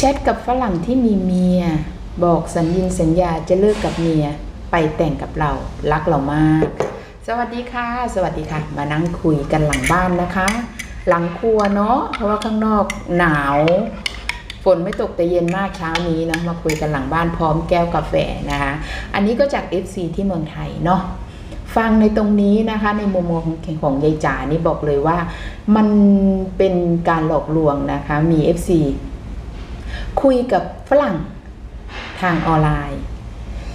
ชทกับฝรั่งที่มีเมีย บอกสัญญินสัญญาจะเลิกกับเมีย ไปแต่งกับเรา รักเรามาก สวัสดีค่ะ สวัสดีค่ะ มานั่งคุยกันหลังบ้านนะคะ หลังครัวเนาะเพราะว่าข้างนอกหนาว ฝนไม่ตกแต่เย็นมากเช้านี้นะมาคุยกันหลังบ้านพร้อมแก้วกาแฟนะคะ อันนี้ก็จาก FC ที่เมืองไทยเนาะฟังในตรงนี้นะคะในมุมมองของของยายจ๋านี่บอกเลยว่า มันเป็นการหลอกลวงนะคะมี FC คุยกับฝรั่งทางออนไลน์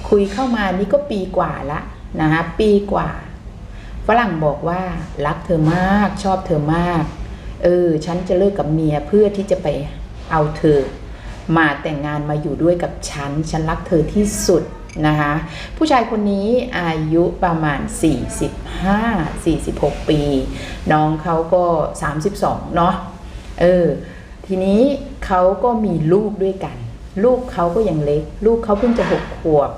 คุยเข้ามานี่ก็ปีกว่าละนะคะปีกว่า ฝรั่งบอกว่ารักเธอมากชอบเธอมาก เออ ฉันจะเลิกกับเมียเพื่อที่จะไปเอาเธอ มาแต่งงานมาอยู่ด้วยกับฉัน ฉันรักเธอที่สุดนะคะผู้ชายคนนี้อายุประมาณ 45 46 ปี น้องเขาก็ 32 เนาะเออ ทีนี้เขาก็มีลูกด้วยกัน ลูกเขาก็ยังเล็ก ลูกเขาเพิ่งจะหกขวบ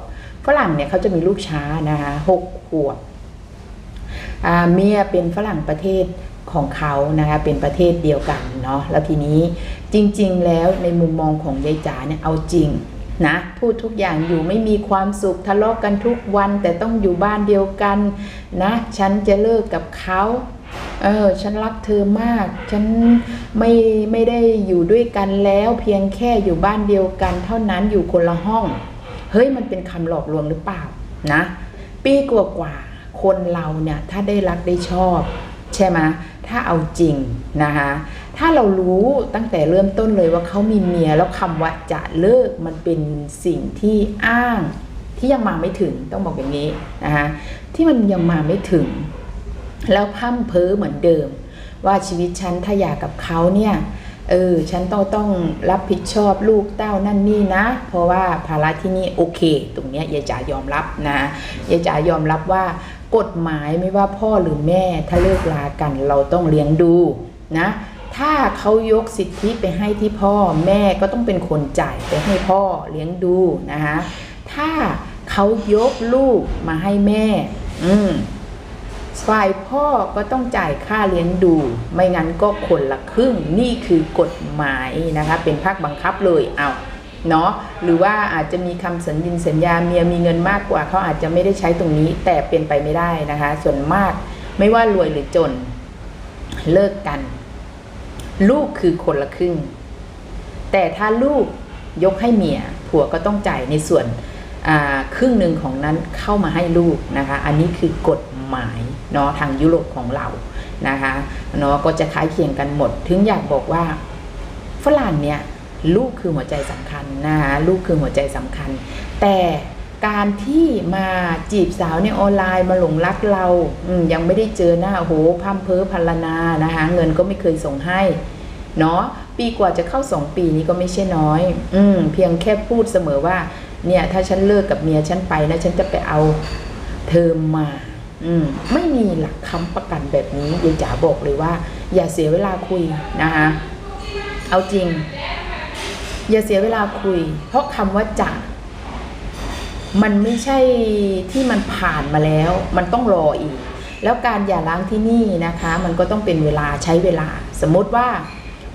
ฝรั่งเนี่ยเขาจะมีลูกช้านะคะหกขวบเมียเป็นฝรั่งประเทศของเขานะคะเป็นประเทศเดียวกันเนาะแล้วทีนี้จริง ๆ แล้วในมุมมองของยายจ๋าเนี่ยเอาจริงนะพูดทุกอย่างอยู่ไม่มีความสุขทะเลาะกันทุกวันแต่ต้องอยู่บ้านเดียวกันนะ ฉันจะเลิกกับเขา เออฉันรักเธอมาก ฉันไม่ไม่ได้อยู่ด้วยกันแล้วเพียงแค่อยู่บ้านเดียวกัน เท่านั้นอยู่คนละห้อง เฮ้ยมันเป็นคำหลอกลวงหรือเปล่านะ ปีกว่ากว่าคนเราเนี่ยถ้าได้รักได้ชอบ ใช่ไหมถ้าเอาจริงนะคะถ้าเรารู้ตั้งแต่เริ่มต้นเลยว่าเขามีเมียแล้วคำว่าจะเลิกมันเป็นสิ่งที่อ้างที่ยังมาไม่ถึงต้องบอกอย่างนี้นะคะที่มันยังมาไม่ถึง แล้วพั่มเพ้อเหมือนเดิม ว่าชีวิตฉันถ้าอยากกับเขาเนี่ยเออฉันต้องต้องรับผิดชอบลูกเต้านั่นนี่นะ เพราะว่าภาระที่นี่โอเค ตรงเนี้ยยายจ๋ายอมรับนะยายจ๋ายอมรับว่ากฎหมายไม่ว่าพ่อหรือแม่ถ้าเลิกลากันเราต้องเลี้ยงดูนะถ้าเขายกสิทธิไปให้ที่พ่อแม่ก็ต้องเป็นคนจ่ายไปให้พ่อเลี้ยงดูนะคะถ้าเขายกลูกมาให้แม่ อืมฝ่าย พ่อก็ต้องจ่ายค่าเลี้ยงดู ไม่งั้นก็คนละครึ่งนี่คือกฎหมายนะคะ เป็นภาคบังคับเลยเอาเนาะหรือว่าอาจจะมีคำสัญญินสัญญาเมียมีเงินมากกว่าเขาอาจจะไม่ได้ใช้ตรงนี้แต่เป็นไปไม่ได้นะคะ ส่วนมากไม่ว่ารวยหรือจน เลิกกัน ลูกคือคนละครึ่ง แต่ถ้าลูกยกให้เมียผัวก็ต้องจ่ายในส่วนครึ่งหนึ่งของนั้นเข้ามาให้ลูกนะคะ อันนี้คือกฎ หมายเนาะทางยุโรปของเรานะคะเนาะก็จะคล้ายเคียงกันหมด ถึงอยากบอกว่าฝรั่งเนี่ยลูกคือหัวใจสำคัญนะคะลูกคือหัวใจสำคัญ แต่การที่มาจีบสาวในออนไลน์มาหลงรักเรายังไม่ได้เจอหน้าโหพัมเพ้อพันลนานะคะเงินก็ไม่เคยส่งให้เนาะปีกว่าจะเข้าสองปีนี้ก็ไม่ใช่น้อย อืมเพียงแค่พูดเสมอว่า เนี่ย ถ้าฉันเลิกกับเมียฉันไปนะฉันจะไปเอาเธอมา ไม่มีหลักคำประกันแบบนี้ยายจ๋าบอกเลยว่า อย่าเสียเวลาคุยนะคะเอาจริง อย่าเสียเวลาคุย เพราะคำว่าจะมันไม่ใช่ที่มันผ่านมาแล้ว มันต้องรออีก แล้วการหย่าร้างที่นี่นะคะ มันก็ต้องเป็นเวลาใช้เวลา สมมติว่า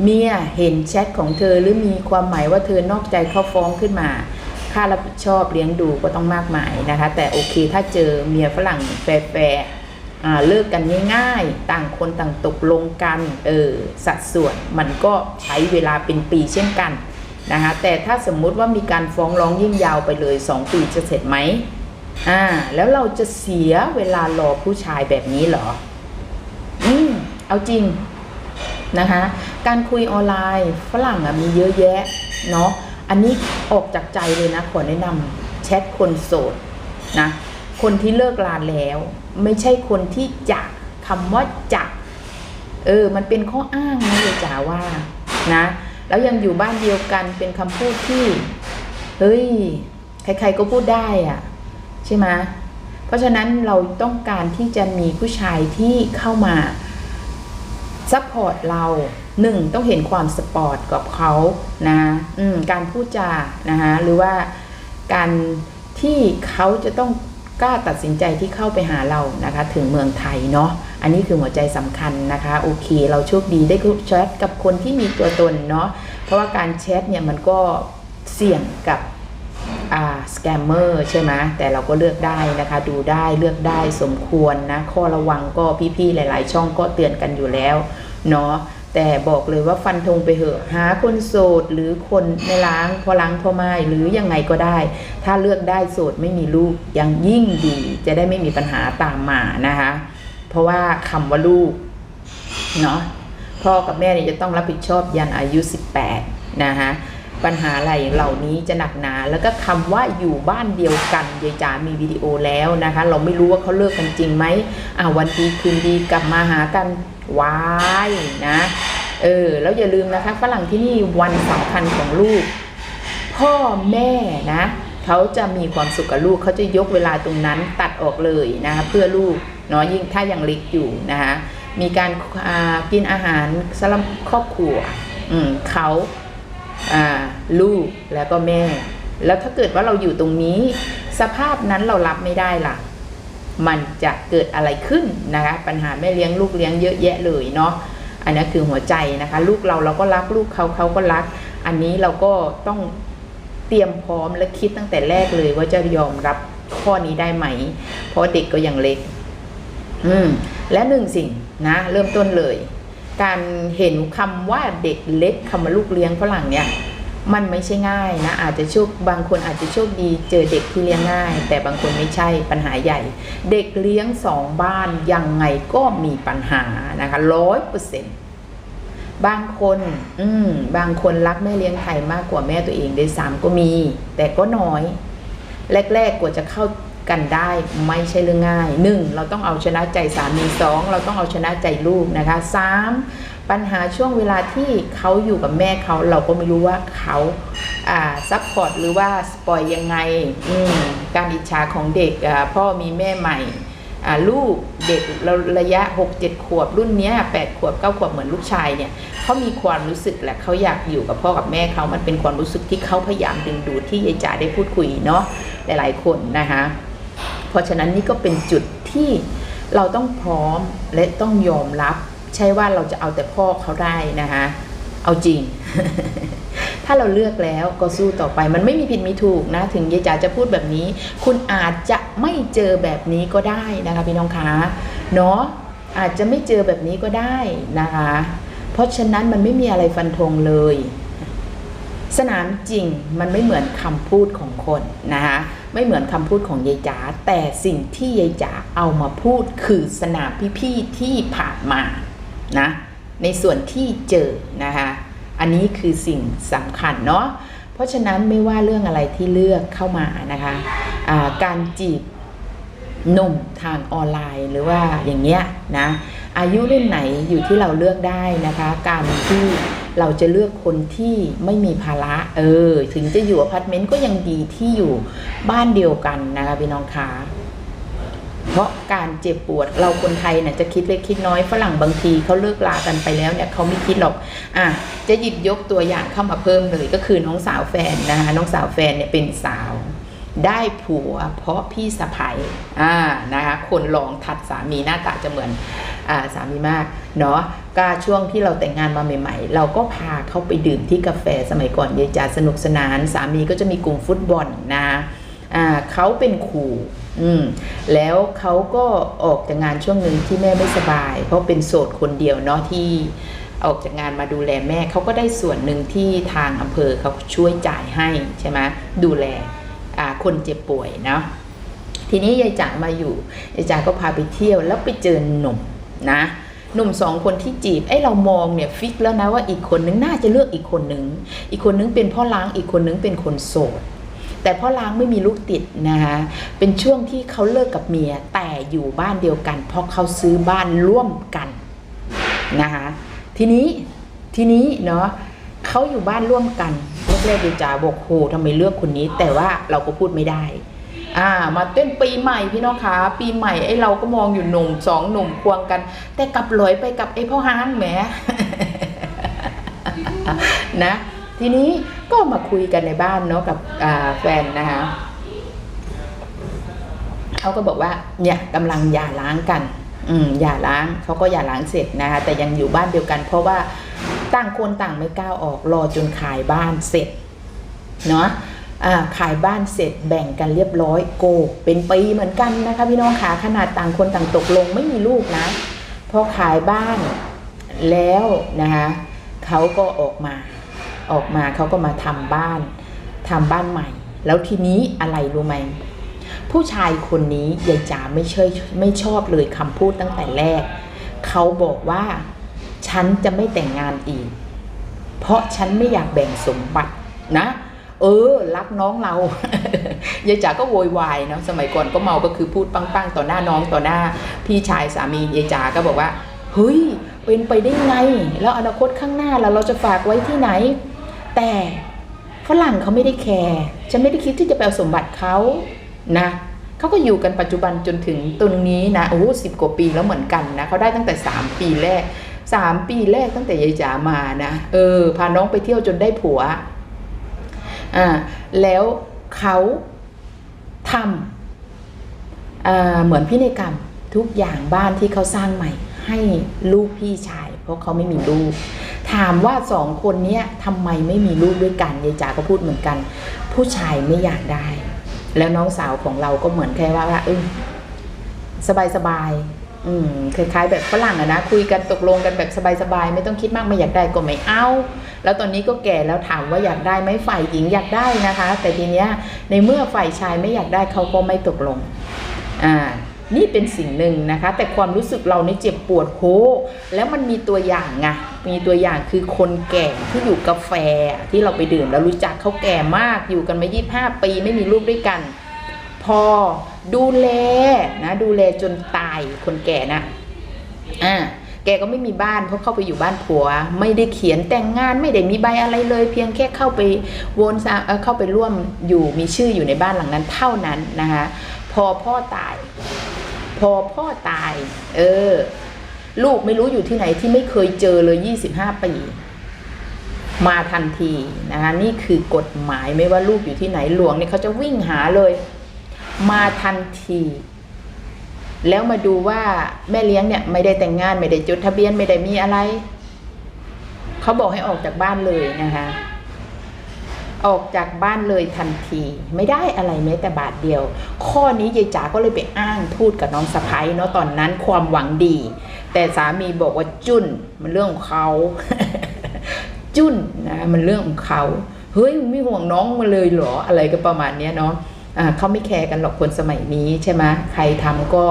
เมียเห็นแชทของเธอหรือมีความหมายว่าเธอนอกใจเขาฟ้องขึ้นมา ค่ารับผิดชอบเลี้ยงดูก็ต้องมากมายนะคะ แต่โอเคถ้าเจอเมียฝรั่งแฟร์เลิกกันง่ายๆ ต่างคนต่างตกลงกัน เออ สัดส่วนมันก็ใช้เวลาเป็นปีเช่นกันนะคะ แต่ถ้าสมมุติว่ามีการฟ้องร้องยิ่งยาวไปเลย 2 ปีจะเสร็จไหมอ่า แล้วเราจะเสียเวลารอผู้ชายแบบนี้เหรอ อืม เอาจริงนะคะ การคุยออนไลน์ฝรั่งอะมีเยอะแยะเนาะ อันนี้ออกจากใจเลยนะ ขอแนะนำแชทคนโสดนะ คนที่เลิกลาแล้ว ไม่ใช่คนที่จะคำว่าจะเออ มันเป็นข้ออ้างนะเลยจ๋าว่านะ แล้วยังอยู่บ้านเดียวกันเป็นคำพูดที่ เฮ้ย ใครๆก็พูดได้อะใช่ไหมเพราะฉะนั้นเราต้องการที่จะมีผู้ชายที่เข้ามาซัพพอร์ตเรา หนึ่งต้องเห็นความสปอร์ตกับเขานะการพูดจานะคะหรือว่าการที่เขาจะต้องกล้าตัดสินใจที่เข้าไปหาเรานะคะ ถึงเมืองไทยเนาะอันนี้คือหัวใจสำคัญนะคะ โอเค เราโชคดีได้แชทกับคนที่มีตัวตนเนาะเพราะว่าการแชทเนี่ยมันก็เสี่ยงกับสแกมเมอร์ใช่ไหมแต่เราก็เลือกได้นะคะ ดูได้เลือกได้สมควรนะ ข้อระวังก็พี่ๆหลาย ๆ ช่องก็เตือนกันอยู่แล้วเนาะ แต่บอกเลยว่าฟันธงไปเหอะ หาคนโสดหรือคนไม่ล้างพอล้างพอไม่หรือยังไงก็ได้ ถ้าเลือกได้โสดไม่มีลูกยังยิ่งดี จะได้ไม่มีปัญหาตามมานะคะ เพราะว่าคำว่าลูกเนาะพ่อกับแม่เนี่ยจะต้องรับผิดชอบยันอายุ 18 นะคะ ปัญหาอะไรเหล่านี้จะหนักหนา แล้วก็คำว่าอยู่บ้านเดียวกันยายจ๋ามีวิดีโอแล้วนะคะ เราไม่รู้ว่าเขาเลิกกันจริงไหมอ่าวันดีคืนดีกลับมาหากันวายนะเออแล้วอย่าลืมนะคะฝรั่งที่นี่วันสำคัญของลูก พ่อแม่นะเขาจะมีความสุขกับลูกเขาจะยกเวลาตรงนั้นตัดออกเลยนะคะเพื่อลูกเนาะยิ่งถ้ายังเล็กอยู่นะคะมีการกินอาหารสำหรับครอบครัวเขา ลูกแล้วก็แม่ แล้วถ้าเกิดว่าเราอยู่ตรงนี้ สภาพนั้นเรารับไม่ได้ล่ะ มันจะเกิดอะไรขึ้นนะคะ ปัญหาแม่เลี้ยงลูกเลี้ยงเยอะแยะเลยเนาะอันนี้คือหัวใจนะคะ ลูกเราเราก็รักลูกเขาเขาก็รัก อันนี้เราก็ต้องเตรียมพร้อมและคิดตั้งแต่แรกเลยว่าจะยอมรับข้อนี้ได้ไหม เพราะเด็กก็ยังเล็ก อืม และหนึ่งสิ่งนะ เริ่มต้นเลย การเห็นคำว่าเด็กเล็กคำว่าลูกเลี้ยงฝรั่งเนี่ยมันไม่ใช่ง่ายนะอาจจะโชคบางคนอาจจะโชคดีเจอเด็กที่เลี้ยงง่าย แต่บางคนไม่ใช่ปัญหาใหญ่ เด็กเลี้ยงสองบ้านยังไงก็มีปัญหานะคะร้อยเปอร์เซ็นต์บางคนอืมบางคนรักแม่เลี้ยงไทยมากกว่าแม่ตัวเองด้วยซ้ำก็มี แต่ก็น้อย แรกๆกว่าจะเข้า กันได้ไม่ใช่เรื่องง่ายหนึ่งเราต้องเอาชนะใจสามีสองเราต้องเอาชนะใจลูกนะคะสามปัญหาช่วงเวลาที่เขาอยู่กับแม่เขาเราก็ไม่รู้ว่าเขาอ่าซัพพอร์ตหรือว่าสปอยยังไง การอิจฉาของเด็กพ่อมีแม่ใหม่ลูกเด็กราระยะ 6 7 ขวบ รุ่นนี้8ขวบ 9 ขวบเหมือนลูกชายเนี่ยเขามีความรู้สึกแหละเขาอยากอยู่กับพ่อกับแม่เขามันเป็นความรู้สึกที่เขาพยายามดึงดูดที่ยายจ๋าได้พูดคุยเนาะหลายๆคนนะคะ เพราะฉะนั้นนี่ก็เป็นจุดที่เราต้องพร้อมและต้องยอมรับ ใช่ว่าเราจะเอาแต่พ่อเขาได้นะคะเอาจริง ถ้าเราเลือกแล้วก็สู้ต่อไป มันไม่มีผิดมีถูกนะ ถึงยายจ๋าจะพูดแบบนี้ คุณอาจจะไม่เจอแบบนี้ก็ได้นะคะพี่น้องคะเนาะอาจจะไม่เจอแบบนี้ก็ได้นะคะ เพราะฉะนั้นมันไม่มีอะไรฟันธงเลย สนามจริงมันไม่เหมือนคำพูดของคนนะคะ ไม่เหมือนคำพูดของยายจ๋าแต่สิ่งที่ยายจ๋าเอามาพูดคือสนามพี่ๆที่ผ่านมานะในส่วนที่เจอนะคะอันนี้คือสิ่งสำคัญเนาะเพราะฉะนั้นไม่ว่าเรื่องอะไรที่เลือกเข้ามานะคะะการจีบหนุ่มทางออนไลน์หรือว่าอย่างเงี้ยนะอายุรุ่นไหนอยู่ที่เราเลือกได้นะคะ การที่ เราจะเลือกคนที่ไม่มีภาระ เออ ถึงจะอยู่อพาร์ตเมนต์ก็ยังดีที่อยู่บ้านเดียวกันนะคะพี่น้องคะเพราะการเจ็บปวดเราคนไทยเนี่ยจะคิดเล็กคิดน้อยฝรั่งบางทีเขาเลิกลากันไปแล้วเนี่ยเขาไม่คิดหรอกอะจะหยิบยกตัวอย่างเข้ามาเพิ่มเลยก็คือน้องสาวแฟนนะคะน้องสาวแฟนเนี่ยเป็นสาวได้ผัวเพราะพี่สะพ้ยอ่านะคะคนลองทัดสามีหน้าตาจะเหมือนอ่าสามีมากเนาะ ก็ช่วงที่เราแต่งงานมาใหม่ ๆ เราก็พาเขาไปดื่มที่กาแฟสมัยก่อนยายจ๋าสนุกสนาน สามีก็จะมีกลุ่มฟุตบอลนะอ่าเขาเป็นครูอืมแล้วเขาก็ออกจากงานช่วงหนึ่งที่แม่ไม่สบาย เพราะเป็นโสดคนเดียวเนาะที่ออกจากงานมาดูแลแม่เขาก็ได้ส่วนหนึ่งที่ทางอำเภอเขาช่วยจ่ายให้ใช่ไหมดูแลคนเจ็บป่วยเนาะทีนี้ยายจ๋ามาอยู่ยายจ๋าก็พาไปเที่ยวแล้วไปเจอหนุ่มนะ หนุ่มสองคนที่จีบไอ้เรามองเนี่ยฟิกแล้วนะว่าอีกคนนึงน่าจะเลือกอีกคนนึง อีกคนนึงเป็นพ่อล้างอีกคนนึงเป็นคนโสด แต่พ่อล้างไม่มีลูกติดนะคะเป็นช่วงที่เขาเลิกกับเมียแต่อยู่บ้านเดียวกัน เพราะเขาซื้อบ้านร่วมกันนะคะทีนี้ทีนี้เนาะเขาอยู่บ้านร่วมกันแรกๆดีจ่าบอกโหทำไมเลือกคนนี้ แต่ว่าเราก็พูดไม่ได้ อ่ามาเต้นปีใหม่พี่น้องคะปีใหม่ไอ้เราก็มองอยู่หนุ่มสองหนุ่มควงกัน แต่กลับลอยไปกับไอ้พ่อห้างแหมนะทีนี้ก็มาคุยกันในบ้านเนาะกับแฟนนะคะเขาก็บอกว่าเนี่ยกำลังหย่าร้างกัน อืมหย่าร้างเขาก็หย่าร้างเสร็จนะคะแต่ยังอยู่บ้านเดียวกัน เพราะว่าต่างคนต่างไม่ก้าวออกรอจนขายบ้านเสร็จเนาะ ขายบ้านเสร็จแบ่งกันเรียบร้อยโก เป็นปีเหมือนกันนะคะพี่น้องขาขนาดต่างคนต่างตกลงไม่มีลูกนะพอขายบ้านแล้วนะคะเขาก็ออกมาออกมาเขาก็มาทำบ้านทำบ้านใหม่ แล้วทีนี้อะไรรู้ไหมผู้ชายคนนี้ยายจ๋าไม่เชยไม่ชอบเลยคำพูดตั้งแต่แรก เขาบอกว่าฉันจะไม่แต่งงานอีก เพราะฉันไม่อยากแบ่งสมบัตินะ เออ รักน้องเรายายจ๋าก็โวยวายเนาะสมัยก่อนก็เมาก็คือพูดปังๆต่อหน้าน้องต่อหน้า พี่ชายสามียายจ๋าก็บอกว่าเฮ้ยเป็นไปได้ไง แล้วอนาคตข้างหน้าเราเราจะฝากไว้ที่ไหน แต่ฝรั่งเขาไม่ได้แคร์ฉันไม่ได้คิดที่จะไปเอาสมบัติเขานะเขาก็อยู่กันปัจจุบันจนถึงตรงนี้นะโอ้สิบกว่าปีแล้วเหมือนกันนะเขาได้ตั้งแต่ 3 ปีแรก 3 ปีแรกตั้งแต่ยายจ๋ามานะเออพาน้องไปเที่ยวจนได้ผัว อ่าแล้วเขาทำเหมือนพินัยกรรมทุกอย่างบ้านที่เขาสร้างใหม่ ให้ลูกพี่ชาย เพราะเขาไม่มีลูก ถามว่าสองคนเนี้ยทำไมไม่มีลูกด้วยกันยายจ๋าก็พูดเหมือนกัน ผู้ชายไม่อยากได้ แล้วน้องสาวของเราก็เหมือนแค่ว่าว่าเออสบายสบายๆอืมคล้ายๆแบบฝรั่งอะนะคุยกันตกลงกันแบบสบายๆไม่ต้องคิดมากไม่อยากได้ก็ไม่เอา แล้วตอนนี้ก็แก่แล้วถามว่าอยากได้ไหมฝ่ายหญิงอยากได้นะคะ แต่ทีเนี้ยในเมื่อฝ่ายชายไม่อยากได้เขาก็ไม่ตกลงอ่านี่เป็นสิ่งหนึ่งนะคะ แต่ความรู้สึกเราในเจ็บปวดโหแล้วมันมีตัวอย่างไงมีตัวอย่างคือคนแก่ที่อยู่กาแฟที่เราไปดื่มแล้วรู้จักเขาแก่มากอยู่กันมา 25 ปีไม่มีลูกด้วยกัน พอดูแลนะดูแลจนตายคนแก่นะอ่า แกก็ไม่มีบ้านเพราะเข้าไปอยู่บ้านผัว ไม่ได้เขียนแต่งงานไม่ได้มีใบอะไรเลย เพียงแค่เข้าไปวนเอ่อเข้าไปร่วมอยู่มีชื่ออยู่ในบ้านหลังนั้นเท่านั้นนะคะพอพ่อตาย พอพ่อตาย เออ ลูกไม่รู้อยู่ที่ไหนที่ไม่เคยเจอเลย25ปีมาทันทีนะคะนี่คือกฎหมายไม่ว่าลูกอยู่ที่ไหนหลวงเนี่ยเขาจะวิ่งหาเลย มาทันที แล้วมาดูว่าแม่เลี้ยงเนี่ยไม่ได้แต่งงานไม่ได้จดทะเบียนไม่ได้มีอะไร เขาบอกให้ออกจากบ้านเลยนะคะ ออกจากบ้านเลยทันที ไม่ได้อะไรแม้แต่บาทเดียว ข้อนี้ยายจ๋าก็เลยไปอ้างพูดกับน้องสะพ้ยเนาะตอนนั้นความหวังดี แต่สามีบอกว่าจุนมันเรื่องของเขา จุนนะมันเรื่องของเขาเฮ้ยไม่ห่วงน้องมาเลยเหรออะไรก็ประมาณเนี้ยเนาะ เขาไม่แคร์กันหรอกคนสมัยนี้ใช่ไหมใครทำก็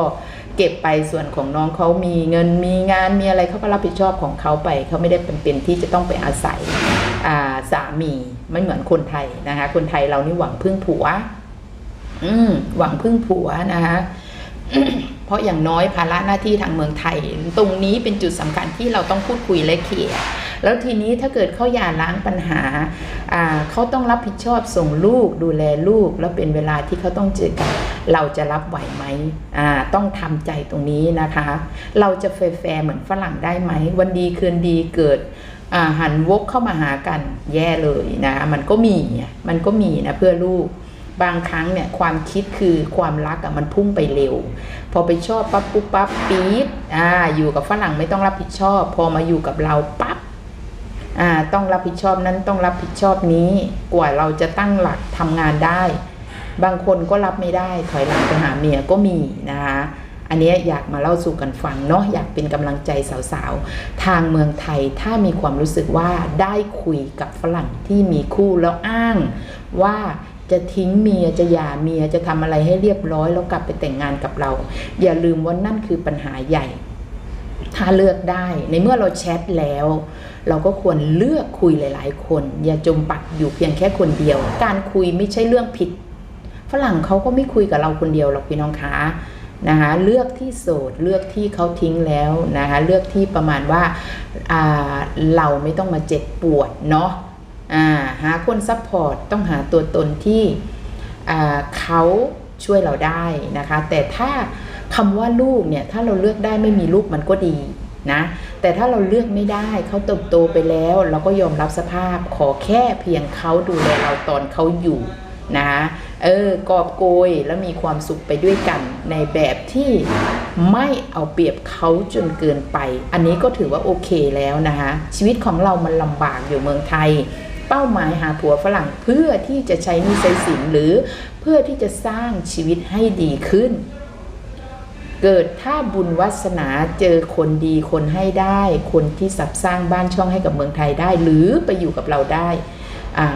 เก็บไปส่วนของน้องเขามีเงินมีงานมีอะไรเขาก็รับผิดชอบของเขาไปเขาไม่ได้เป็นเป็นที่จะต้องไปอาศัยาสามีไม่เหมือนคนไทยนะคะ คนไทยเรานี่หวังพึ่งผัว อืมหวังพึ่งผัวนะคะเพราะอย่างน้อยภาระหน้าที่ทางเมืองไทย ตรงนี้เป็นจุดสำคัญที่เราต้องพูดคุยและเคลียร์ แล้วทีนี้ถ้าเกิดเขาหย่าล้างปัญหาเขาต้องรับผิดชอบส่งลูกดูแลลูก แล้วเป็นเวลาที่เขาต้องเจอกันเราจะรับไหวไหมต้องทำใจตรงนี้นะคะ เราจะแฟร์เหมือนฝรั่งได้ไหม วันดีคืนดีเกิดหันวกเข้ามาหากันแย่เลยนะมันก็มีมันก็มีนะเพื่อลูกบางครั้งเนี่ยความคิดคือความรักอะมันพุ่งไปเร็ว พอไปชอบปั๊บปุ๊บปั๊บปี๊ดอ่าอยู่กับฝรั่งไม่ต้องรับผิดชอบ พอมาอยู่กับเราปั๊บ ต้องรับผิดชอบนั้นต้องรับผิดชอบนี้กว่าเราจะตั้งหลักทำงานได้ บางคนก็รับไม่ได้ถอยหลังไปหาเมียก็มีนะคะอันนี้อยากมาเล่าสู่กันฟังเนาะอยากเป็นกำลังใจสาวๆ ทางเมืองไทยถ้ามีความรู้สึกว่าได้คุยกับฝรั่งที่มีคู่แล้วอ้างว่าจะทิ้งเมียจะหย่าเมียจะทำอะไรให้เรียบร้อยแล้วกลับไปแต่งงานกับเรา อย่าลืมว่านั่นคือปัญหาใหญ่ ถ้าเลือกได้ ในเมื่อเราแชทแล้ว เราก็ควรเลือกคุยหลาย ๆ คน อย่าจมปักอยู่เพียงแค่คนเดียว การคุยไม่ใช่เรื่องผิด ฝรั่งเขาก็ไม่คุยกับเราคนเดียวหรอกพี่น้องคะนะคะเลือกที่โสดเลือกที่เขาทิ้งแล้วนะคะเลือกที่ประมาณว่าาเราไม่ต้องมาเจ็บปวดเนาะหาคนซัพพอร์ตต้องหาตัวตนที่เขาช่วยเราได้นะคะ แต่ถ้า คำว่าลูกเนี่ยถ้าเราเลือกได้ไม่มีลูกมันก็ดีนะแต่ถ้าเราเลือกไม่ได้เขาเติบโตไปแล้ว เราก็ยอมรับสภาพขอแค่เพียงเขาดูแลเราตอนเขาอยู่นะคะเออกอบโกยแล้วมีความสุขไปด้วยกัน ในแบบที่ไม่เอาเปรียบเขาจนเกินไป อันนี้ก็ถือว่าโอเคแล้วนะคะชีวิตของเรามันลำบากอยู่เมืองไทย เป้าหมายหาผัวฝรั่งเพื่อที่จะใช้หนิสัยสินหรือเพื่อที่จะสร้างชีวิตให้ดีขึ้น เกิดถ้าบุญวาสนาเจอคนดีคนให้ได้ คนที่สับสร้างบ้านช่องให้กับเมืองไทยได้ หรือไปอยู่กับเราได้อะ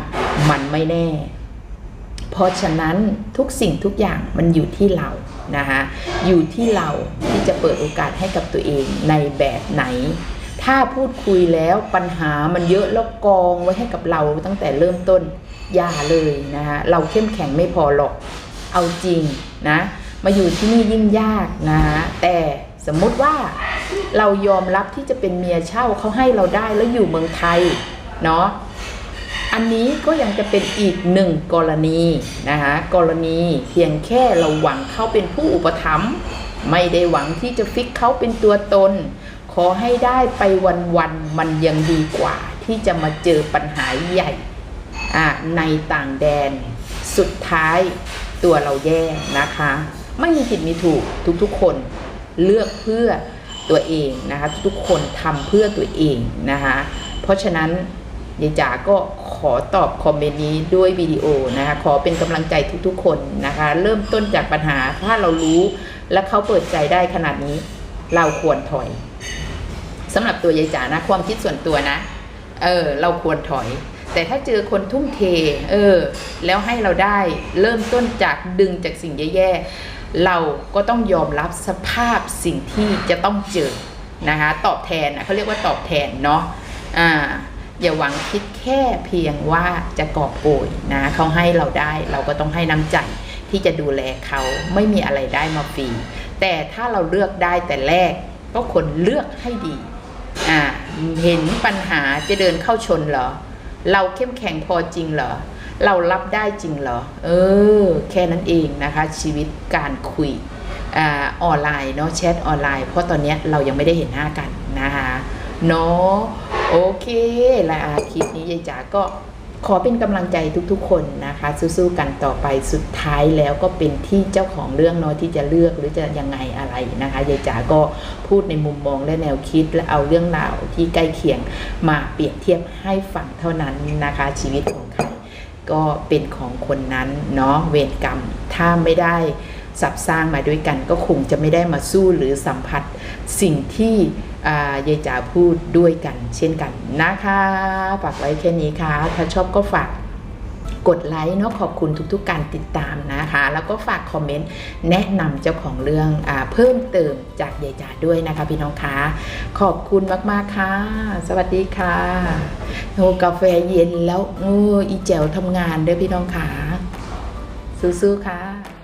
มันไม่แน่ เพราะฉะนั้นทุกสิ่งทุกอย่างมันอยู่ที่เรานะคะอยู่ที่เราที่จะเปิดโอกาสให้กับตัวเองในแบบไหน ถ้าพูดคุยแล้วปัญหามันเยอะแล้วกองไว้ให้กับเราตั้งแต่เริ่มต้นอย่าเลยนะคะเราเข้มแข็งไม่พอหรอกเอาจริงนะ มาอยู่ที่นี่ยิ่งยากนะแต่สมมุติว่าเรายอมรับที่จะเป็นเมียเช่าเขาให้เราได้แล้วอยู่เมืองไทยเนาะอันนี้ก็ยังจะเป็นอีกหนึ่งกรณีนะคะกรณีเพียงแค่เราหวังเขาเป็นผู้อุปถัมภ์ไม่ได้หวังที่จะฟิกเขาเป็นตัวตน ขอให้ได้ไปวันๆมันยังดีกว่า ที่จะมาเจอปัญหาใหญ่ในต่างแดน สุดท้ายตัวเราแย่นะคะ ไม่มีผิดมีถูกทุกๆ คนเลือกเพื่อตัวเองนะคะทุกๆคนทำเพื่อตัวเองนะคะเพราะฉะนั้นยายจ๋าก็ขอตอบคอมเมนต์นี้ด้วยวิดีโอนะคะขอเป็นกำลังใจทุกๆ คนนะคะเริ่มต้นจากปัญหาถ้าเรารู้และเขาเปิดใจได้ขนาดนี้ เราควรถอยสำหรับตัวยายจ๋านะความคิดส่วนตัวนะเออเราควรถอย แต่ถ้าเจอคนทุ่มเทเออแล้วให้เราได้เริ่มต้นจากดึงจากสิ่งแย่ๆ เราก็ต้องยอมรับสภาพสิ่งที่จะต้องเจอนะคะตอบแทนนะเขาเรียกว่าตอบแทนเนาะอ่าอย่าหวังคิดแค่เพียงว่าจะกอบโกยนะเขาให้เราได้เราก็ต้องให้น้ำใจที่จะดูแลเขาไม่มีอะไรได้มาฟรีแต่ถ้าเราเลือกได้แต่แรกก็ควรเลือกให้ดีอ่าเห็นปัญหาจะเดินเข้าชนเหรอ เราเข้มแข็งพอจริงเหรอ เรารับได้จริงเหรอ เออ แค่นั้นเองนะคะ ชีวิตการคุยออนไลน์เนาะแชทออนไลน์ เพราะตอนนี้เรายังไม่ได้เห็นหน้ากันนะคะเนาะโอเคและอาคลิปนี้ยายจ๋าก็ขอเป็นกำลังใจทุกๆ คนนะคะ สู้ๆกันต่อไปสุดท้ายแล้วก็เป็นที่เจ้าของเรื่องเนาะที่จะเลือกหรือจะยังไงอะไรนะคะยายจ๋าก็พูดในมุมมองและแนวคิดและเอาเรื่องราวที่ใกล้เคียงมาเปรียบเทียบให้ฟังเท่านั้นนะคะชีวิตของ ก็เป็นของคนนั้นเนาะเวรกรรม ถ้าไม่ได้สับสร้างมาด้วยกันก็คงจะไม่ได้มาสู้หรือสัมผัสสิ่งที่อ่ายายจ๋าพูดด้วยกันเช่นกันนะคะฝากไว้แค่นี้ค่ะ ถ้าชอบก็ฝาก กดไลค์เนาะขอบคุณทุกๆ การติดตามนะคะ แล้วก็ฝากคอมเมนต์แนะนำเจ้าของเรื่องอเพิ่มเติมจากยายจ๋าด้วยนะคะพี่น้องคะขอบคุณมากๆค่ะ สวัสดีค่ะโอ้กาแฟเย็นแล้วโอ้อีแจ๋วทำงานเด้อพี่น้องค่ะสู้ๆค่ะ